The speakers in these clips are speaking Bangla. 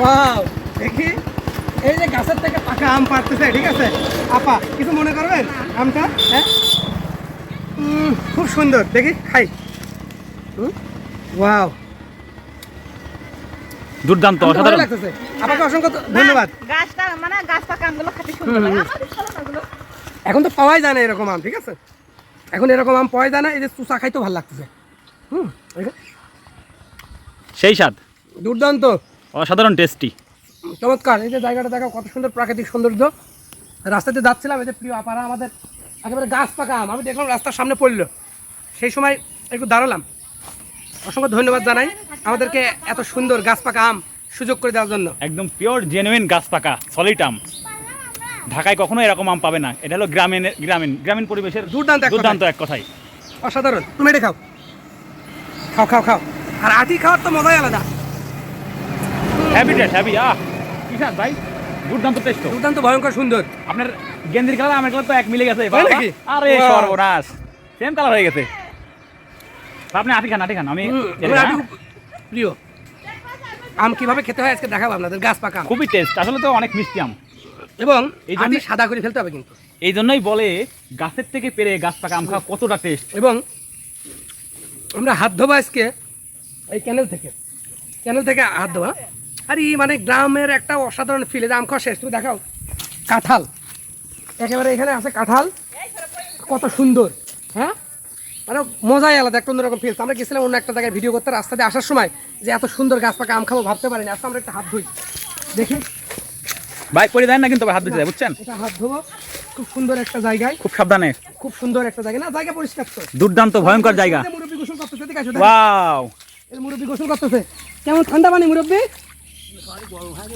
ওয়াও দেখি। এই যে গাছের থেকে পাকা আম পাড়তেছে ঠিক আছে? আপা কিছু মনে করবেন? আমটা হ্যাঁ? খুব সুন্দর। দেখি খাই। ওয়াও দুর্দান্ত অসাধারণ। লাগতেছে। আপনাকে অসংখ্য ধন্যবাদ। গাছটা মানে গাছ পাকা আমগুলো খেতে সুন্দর। এখন তো পাওয়াই যায় না এরকম আম ঠিক আছে? এখন এরকম আম পাওয়াই যায় না এই যে চুষা খাইতেও ভালো লাগতেছে। হুম সেই স্বাদ। দুর্দান্ত। অসাধারণ টেস্টি চমৎকার এই যে জায়গাটা দেখো কত সুন্দর প্রাকৃতিক সৌন্দর্য। রাস্তাতে যাচ্ছিলাম এই যে প্রিয় আপারা আমাদের একেবারে গাছ পাকা আম আমি দেখলাম রাস্তার সামনে পড়ল। সেই সময় একটু দাঁড়ালাম। অসংখ্য ধন্যবাদ জানাই আমাদেরকে এত সুন্দর গাছ পাকা আম সুযোগ করে দেওয়ার জন্য। একদম পিওর জেনুইন গাছ পাকা সলিড আম। ঢাকায় কখনো এরকম আম পাবে না। এটা হলো গ্রামীণ গ্রামীণ গ্রামীণ পরিবেশের দুর্দান্ত। দুর্দান্ত এক কথাই অসাধারণ। তুমি এটা খাও। খাও খাও খাও। আর আটি খাওয়ার তো মজাই আলাদা। হ্যাপি টেস্ট হ্যাপি আহ কি স্বাদ ভাই দুর্দান্ত টেস্ট দুর্দান্ত ভয়ঙ্কর সুন্দর। আপনার গেন্দির কালার আমের কালার তো এক মিলে গেছে? আরে সর্বনাশ। সেম কালার হয়ে গেছে। আপনি আটি খান আটি খান আমি খুব প্রিয় আম কীভাবে খেতে হয় আজকে দেখাবো আপনাদের গাছ পাকা খুবই টেস্ট আসলে তো অনেক মিষ্টি আম। এবং এই জন্য- সাদা করে ফেলতে হবে কিন্তু। এই জন্যই বলে গাছের থেকে পেরে গাছ পাকা আম খাওয়া কতটা টেস্ট এবং আমরা হাত ধোবো আজকে এই ক্যানেল থেকে। ক্যানেল থেকে হাত ধোয়া আর এই মানে গ্রামের একটা অসাধারণ ফিল আম খাওয়া শেষ তুমি দেখাও। কাঁঠাল। একেবারে এখানে আছে কাঁঠাল। কত সুন্দর হ্যাঁ? মানে মজাই আলাদা একটা অন্যরকম ফিল আমরা গেছিলাম অন্য একটা জায়গায় ভিডিও করতে রাস্তা দিয়ে আসার সময় যে এত সুন্দর গাছ পাকা আম খাব ভাবতে পারিনি। আজকে আমরা একটা হাত ধুই। দেখি। ভাই করে দেন না কিন্তু হাত দিতে বুঝছেন? এটা হাত ধোবো। খুব সুন্দর একটা জায়গায়। খুব সাবধানে। খুব সুন্দর একটা জায়গা। না জায়গা পরিষ্কার তো। দুর্দান্ত ভয়ঙ্কর জায়গা। মুরব্বী গোসল করতেছে দেখো। ওয়াও। এই মুরব্বী গোসল করতেছে। কেমন ঠান্ডা পানি মুরব্বী?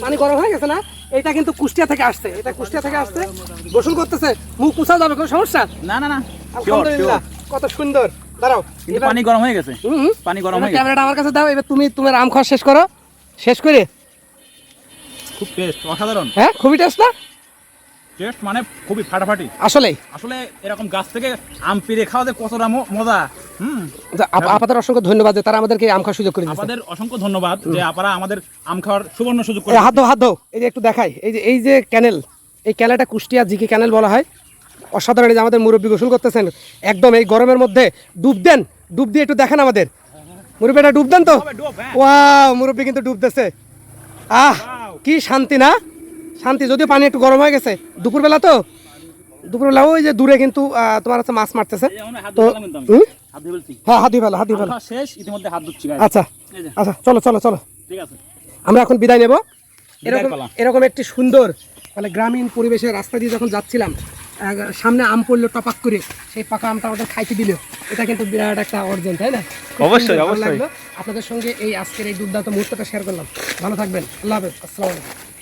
পানি গরম হয়ে গেছে না? এটা কিন্তু কুষ্টিয়া থেকে আসছে। এটা কুষ্টিয়া থেকে আসছে। গোসল করতেছে। মুখ মুছা যাবে কোনো সমস্যা? না না না। আলহামদুলিল্লাহ কত সুন্দর। দাঁড়াও কিন্তু পানি গরম হয়ে গেছে। হুম। পানি গরম হয়ে ক্যামেরাটা আমার কাছে দাও এবার তুমি তোমার আম খাওয়া শেষ করো। শেষ করে খুব টেস্ট অসাধারণ। হ্যাঁ খুবই টেস্ট না? টেস্ট মানে খুবই ফাটাফাটি। আসলেই। আসলে এরকম গাছ থেকে আম পেরে খাওয়াতে কতটা ম- মজা? হুম আপাতত অসংখ্য ধন্যবাদ যে তারা আমাদেরকে আম খাওয়ার সুযোগ করে দিচ্ছে আমাদের অসংখ্য ধন্যবাদ যে আপনারা আমাদের আম খাওয়ার সুবর্ণ সুযোগ করে হাত দাও হাত দাও এই যে একটু দেখাই। এই যে এই যে ক্যানেল এই ক্যানেলটা কুষ্টিয়া জিকে ক্যানেল বলা হয়। অসাধারণ যে আমাদের মুরব্বী গোসল করতেছেন। একদম এই গরমের মধ্যে ডুব দেন। ডুব দিয়ে একটু দেখান আমাদের। মুরব্বীটা ডুব দেন তো? ডুব, হ্যাঁ। ওয়াও মুরব্বী কিন্তু ডুবতেছে। আহ কি শান্তি না? শান্তি যদিও পানি একটু গরম হয়ে গেছে। দুপুরবেলা তো? দুপুরবেলা ওই যে দূরে কিন্তু তোমার হচ্ছে মাছ মারতেছে। তো হাত দিয়ে। হ্যাঁ হাতি ফেলো হাতি আম ফেলো। শেষ ইতিমধ্যে হাত ধুচ্ছি আচ্ছা আচ্ছা চলো চলো চলো। ঠিক আছে। আমরা এখন বিদায় নেব। এরকম এরকম একটি সুন্দর মানে গ্রামীণ পরিবেশের রাস্তা দিয়ে যখন যাচ্ছিলাম সামনে আম পড়ল টপাক করে সেই পাকা আমটা আমাদের খাইতে দিল। এটা কিন্তু বিরাট একটা অর্জন তাই না? অবশ্যই, অবশ্যই। লাগল। আপনাদের সঙ্গে এই আজকের এই দুর্দান্ত মুহূর্তটা শেয়ার করলাম। ভালো থাকবেন। আল্লাহ হাফেজ। আসসালামু আলাইকুম।